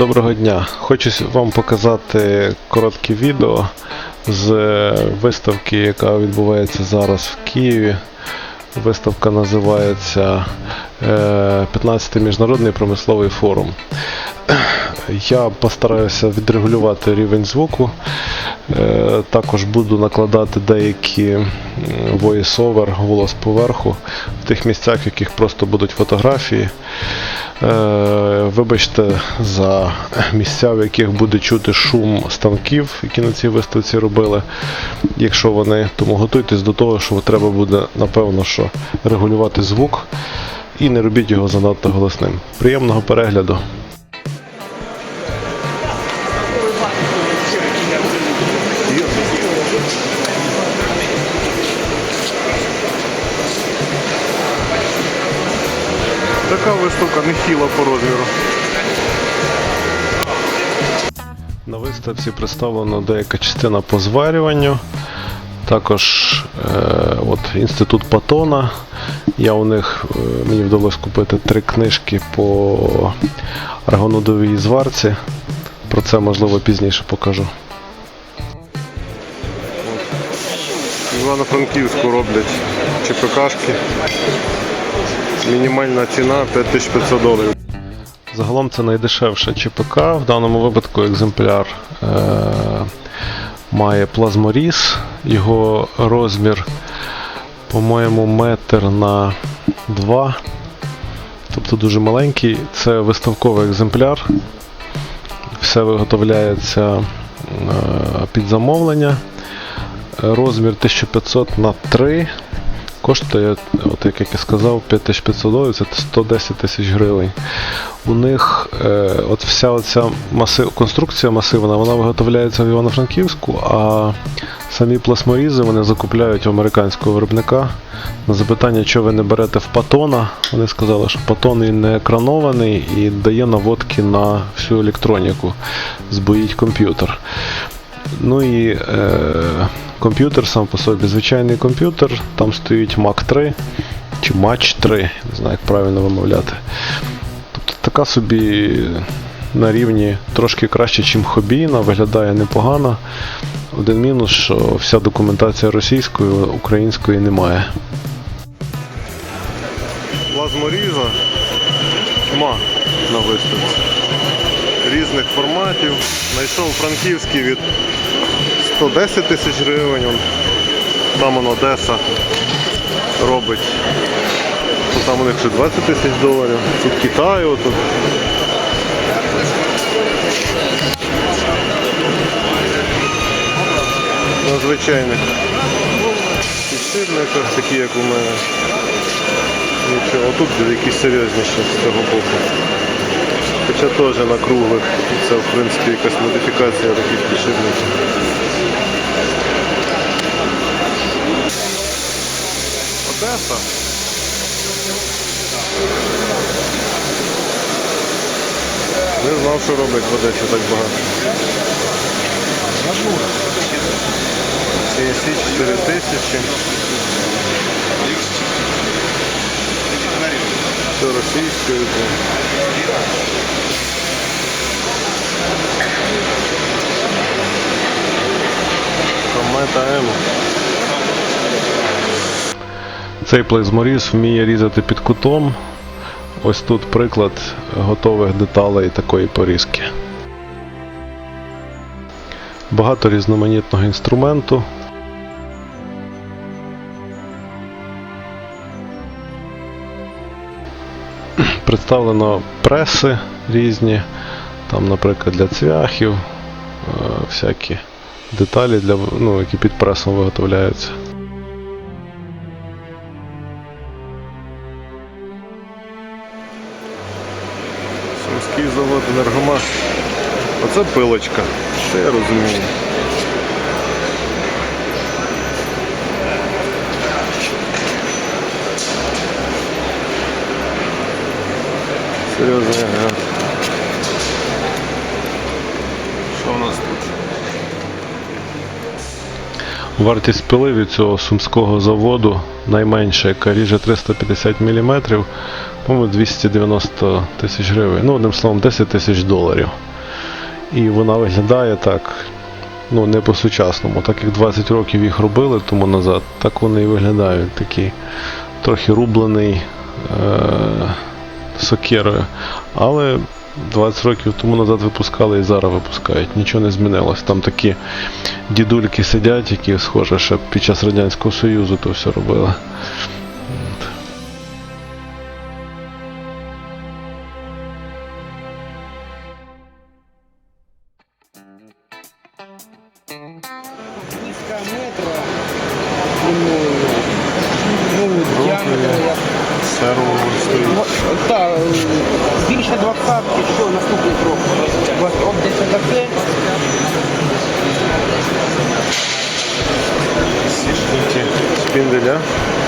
Доброго дня! Хочу вам показати коротке відео з е, виставки, яка відбувається зараз в Києві. Виставка називається е, 15-й міжнародний промисловий форум. Я постараюся відрегулювати рівень звуку. Е, Також буду накладати деякі voice-over, голос поверху в тих місцях, в яких просто будуть фотографії. Е, Вибачте за місця, в яких буде чути шум станків, які на цій виставці робили. Якщо вони, тому готуйтесь до того, що треба буде, напевно, що регулювати звук і не робіть його занадто голосним. Приємного перегляду! Виставка нехіла по розміру. На виставці представлена деяка частина по зварюванню. Також е, от, інститут Патона. Я у них е, мені вдалося купити три книжки по аргонодовій зварці. Про це можливо пізніше покажу. Івано-Франківську роблять ЧПКшки. Мінімальна ціна 5500 доларів. Загалом це найдешевша ЧПК. В даному випадку екземпляр е, має плазморіз. Його розмір, по-моєму, метр на 2. Тобто дуже маленький. Це виставковий екземпляр. Все виготовляється е, під замовлення. Розмір 1500 на 3. Коштує, от як я сказав, 5500 доларів, це 110 тисяч гривень. У них е, от вся оця масив, конструкція масивна, вона виготовляється в Івано-Франківську, а самі пластморізи вони закупляють у американського виробника. На запитання, що ви не берете в патона, вони сказали, що патон він не екранований і дає наводки на всю електроніку, збоїть комп'ютер. Ну і е, комп'ютер сам по собі звичайний комп'ютер, там стоїть Mac 3 чи Match 3, не знаю, як правильно вимовляти. Тобто така собі на рівні трошки краще, ніж хобійна, виглядає непогано. Один мінус, що вся документація російською, української немає. Плазморіза тьма на виставці. Різних форматів. Знайшов франківський від 110 тисяч гривень. Там он Одеса робить. Там у них ще 20 тисяч доларів. Тут Китай отут. На звичайних підшипниках, такі як у мене. Нічого, тут якісь серйозніші з цього боку. Хоча теж на круглих. Це в принципі якась модифікація таких підшипників. Одеса. Не знав, що роблять в Одесі так багато. CSC 4000. Все російською. Комета Цей плейзморіз вміє різати під кутом. Ось тут приклад готових деталей такої порізки. Багато різноманітного інструменту. Представлено преси різні, там, наприклад, для цвяхів, е, всякі деталі, для, ну, які під пресом виготовляються. Сумський завод Енергомаш. Оце пилочка. Це я розумію. Серйозно, ага. Що у нас тут? Вартість пили від цього сумського заводу найменша, яка ріже 350 мм, по-моєму, 290 тисяч гривень. Ну, одним словом, 10 тисяч доларів. І вона виглядає так, ну не по-сучасному, так як 20 років їх робили тому назад, так вони і виглядають. Такий трохи рублений е- сокирою. Але 20 років тому назад випускали і зараз випускають. Нічого не змінилось. Там такі дідульки сидять, які, схоже, ще під час Радянського Союзу то все робили. Об десь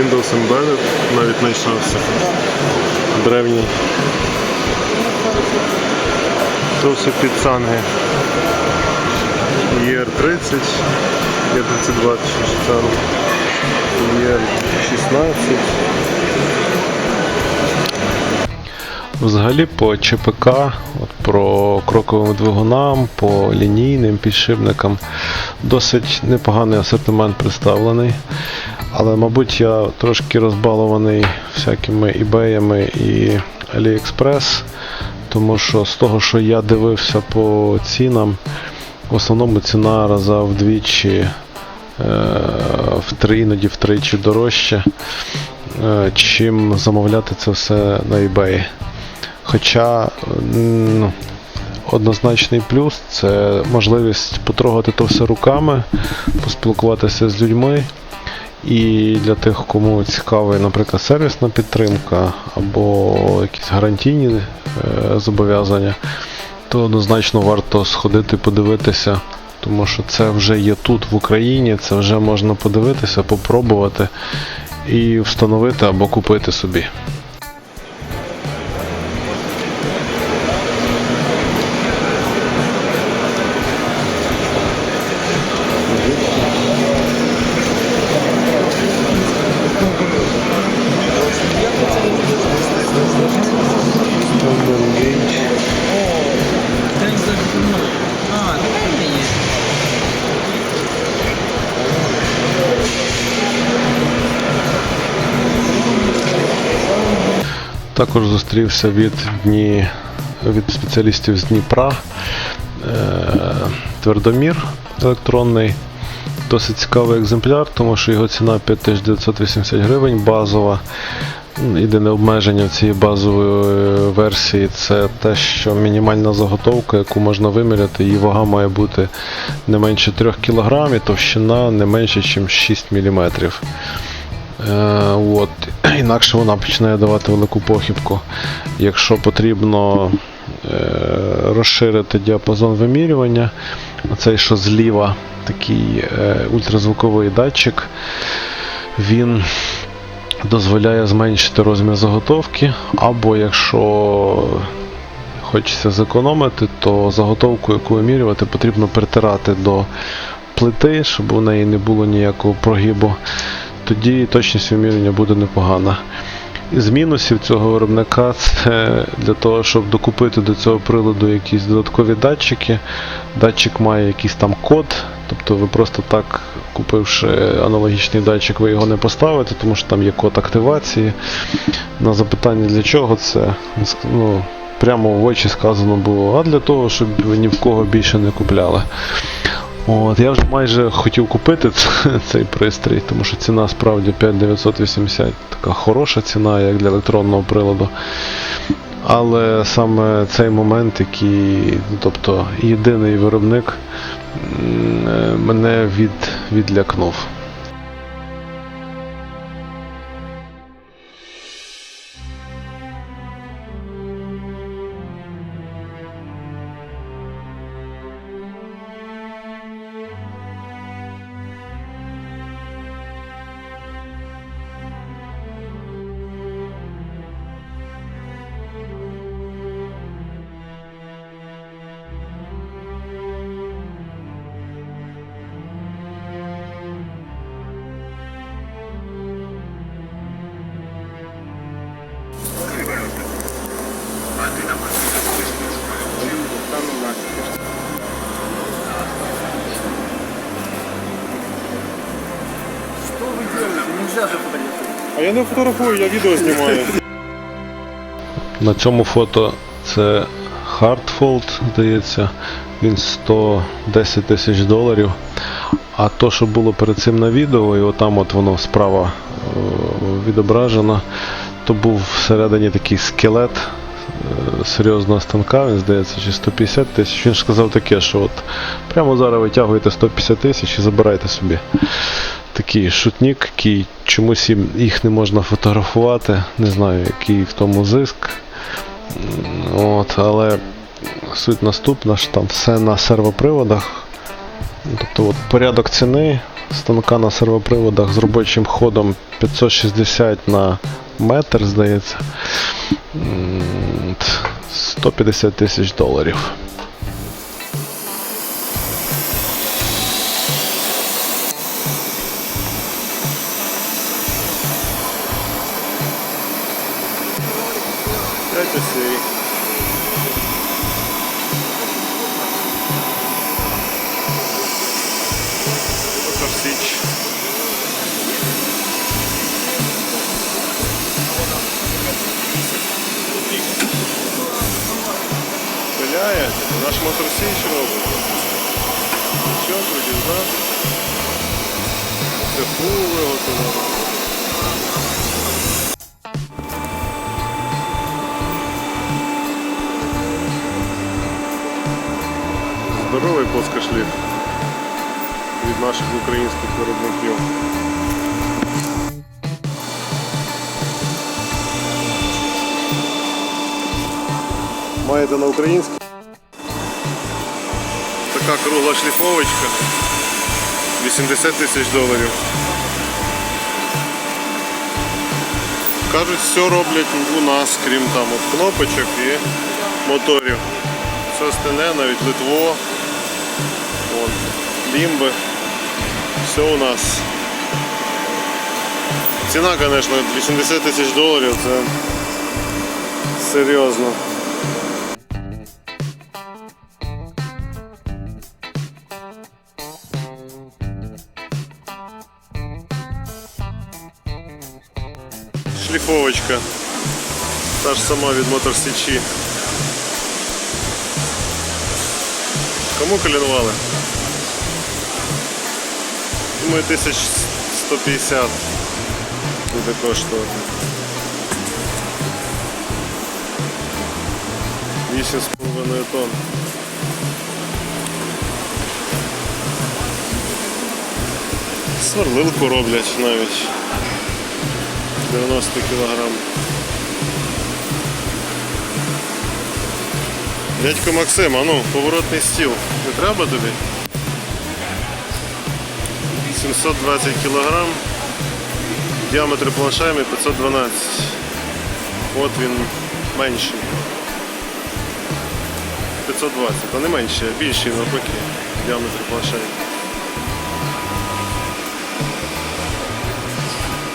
Windows Embedded навіть знайшовся. Древній. То все під цанги. ER30, E32 цанг. ER16. Взагалі по ЧПК, от про кроковим двигунам, по лінійним підшипникам досить непоганий асортимент представлений. Але, мабуть, я трошки розбалований всякими ібеями і AliExpress, тому що з того, що я дивився по цінам, в основному ціна раза вдвічі, е, в іноді втричі дорожче, чим замовляти це все на eBay. Хоча однозначний плюс це можливість потрогати то все руками, поспілкуватися з людьми. І для тих, кому цікавий, наприклад, сервісна підтримка або якісь гарантійні е, зобов'язання, то однозначно варто сходити подивитися, тому що це вже є тут в Україні, це вже можна подивитися, попробувати і встановити або купити собі. Також зустрівся від дні від спеціалістів з Дніпра. Е, твердомір електронний. Досить цікавий екземпляр, тому що його ціна 5980 гривень, базова. Єдине обмеження цієї базової е, версії це те, що мінімальна заготовка, яку можна виміряти, її вага має бути не менше 3 кг, і товщина не менше, ніж 6 мм. Е, от. Інакше вона починає давати велику похибку. Якщо потрібно е, розширити діапазон вимірювання, оцей, що зліва, такий е, ультразвуковий датчик, він дозволяє зменшити розмір заготовки, або якщо хочеться зекономити, то заготовку, яку вимірювати, потрібно притирати до плити, щоб у неї не було ніякого прогибу тоді точність вимірювання буде непогана. Із мінусів цього виробника це для того, щоб докупити до цього приладу якісь додаткові датчики. Датчик має якийсь там код, тобто ви просто так, купивши аналогічний датчик, ви його не поставите, тому що там є код активації. На запитання для чого це, ну, прямо в очі сказано було, а для того, щоб ви ні в кого більше не купляли. От, я вже майже хотів купити цей пристрій, тому що ціна справді 5980 така хороша ціна, як для електронного приладу. Але саме цей момент, який, ну, тобто єдиний виробник, е, мене від, відлякнув. Нельзя же фотографировать. А я не фотографую, я відео знімаю. На цьому фото це Hardfold, здається, він 110 тисяч доларів. А то, що було перед цим на відео, і отам от воно справа е, відображено, то був всередині такий скелет е, серйозного станка, він здається, чи 150 тисяч. Він ж сказав таке, що от прямо зараз витягуєте 150 тисяч і забирайте собі. Такий шутник, який чомусь їх не можна фотографувати. Не знаю, який в тому зиск. От, але суть наступна, що там все на сервоприводах. Тобто от порядок ціни станка на сервоприводах з робочим ходом 560 на метр, здається. 150 тисяч доларів. П'ять осей. Торсіч. Пиляє, наш моторсіч робить. Що, крутізна? Це фул виготовлено. Здоровий плоскошліф від наших українських виробників. Маєте на українській? Така кругла шліфовочка. 80 тисяч доларів. Кажуть, все роблять у нас, крім там от кнопочок і моторів. Все остальне, навіть Литво, вон, лімби. Все у нас. Ціна, звісно, 80 тисяч доларів, це серйозно. Шліфовочка. Та ж сама від моторсічі. Кому коленвали? Думаю, 1150 буде коштувати. 8,5 тонн. Сверлилку роблять навіть. 90 кілограм. Дядько Максим, а ну, поворотний стіл. Не треба тобі? 720 кг. Діаметр планшами 512. От він менший. 520, а не менший, а більший навпаки. Діаметр планшами.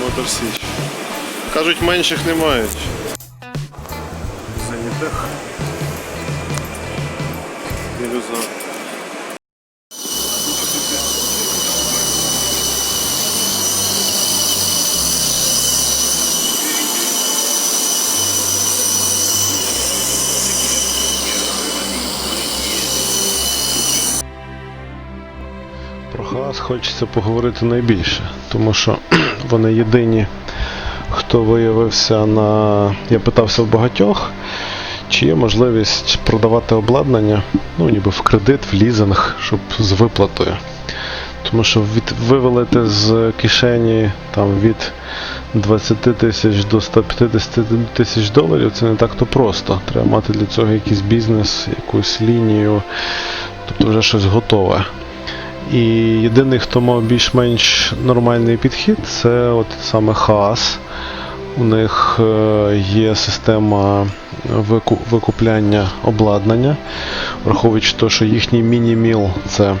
Мотор Січ. Кажуть, менших не мають. Занітех. Ілюза. Хочеться поговорити найбільше, тому що вони єдині, хто виявився на. Я питався в багатьох, чи є можливість продавати обладнання, ну ніби в кредит, в лізинг, щоб з виплатою. Тому що від, вивелити з кишені там, від 20 тисяч до 150 тисяч доларів це не так-то просто. Треба мати для цього якийсь бізнес, якусь лінію, тобто вже щось готове. І єдиний, хто мав більш-менш нормальний підхід, це от саме Хаас. У них е, є система вику- викупляння обладнання, враховуючи те, що їхній міні-міл це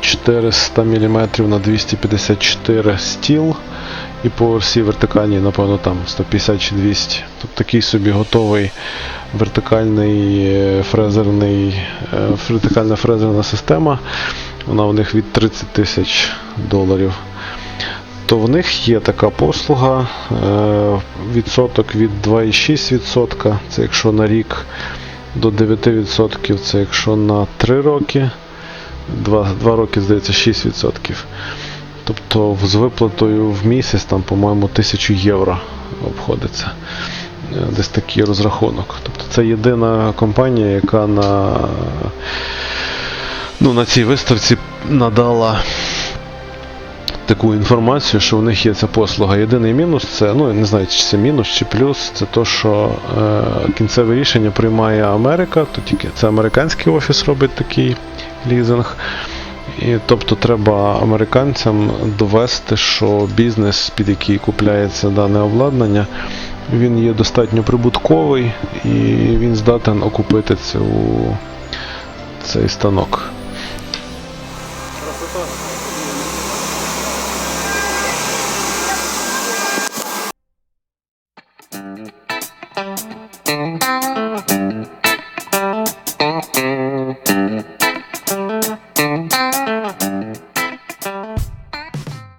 400 мм на 254 стіл, і по всій вертикальній, напевно, там 150 чи 200. Тобто такий собі готовий вертикальний е, фрезерний, е, вертикальна фрезерна система. Вона у них від 30 тисяч доларів. то в них є така послуга. Е, відсоток від 2,6%. Це якщо на рік до 9%, це якщо на 3 роки. 2, 2 роки, здається, 6%. Тобто з виплатою в місяць, там, по-моєму, 1000 євро обходиться. Е, Десь такий розрахунок. Тобто це єдина компанія, яка на, ну, на цій виставці надала таку інформацію, що в них є ця послуга. Єдиний мінус це, ну я не знаю, чи це мінус, чи плюс, це то, що е, кінцеве рішення приймає Америка, то тільки це американський офіс робить такий лізинг. І тобто треба американцям довести, що бізнес, під який купляється дане обладнання, він є достатньо прибутковий і він здатен окупити цю, цей станок.